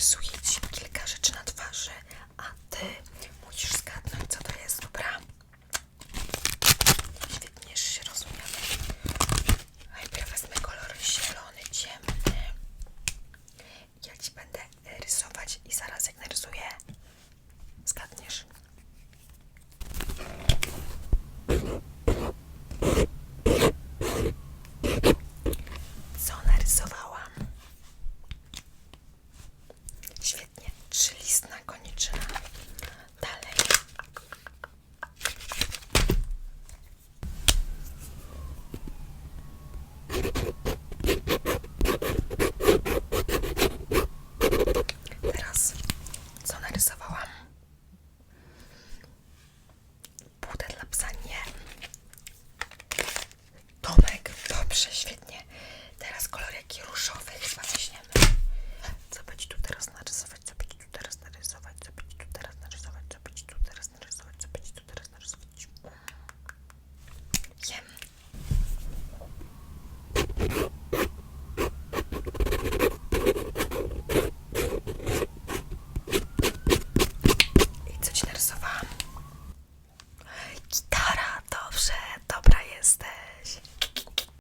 rysuje ci kilka rzeczy na twarzy, a ty dziewczyna. Dalej. Teraz co narysowałam? Budę dla psa nie. Tomek, dobrze, świetnie. Teraz kolor jaki różowy chyba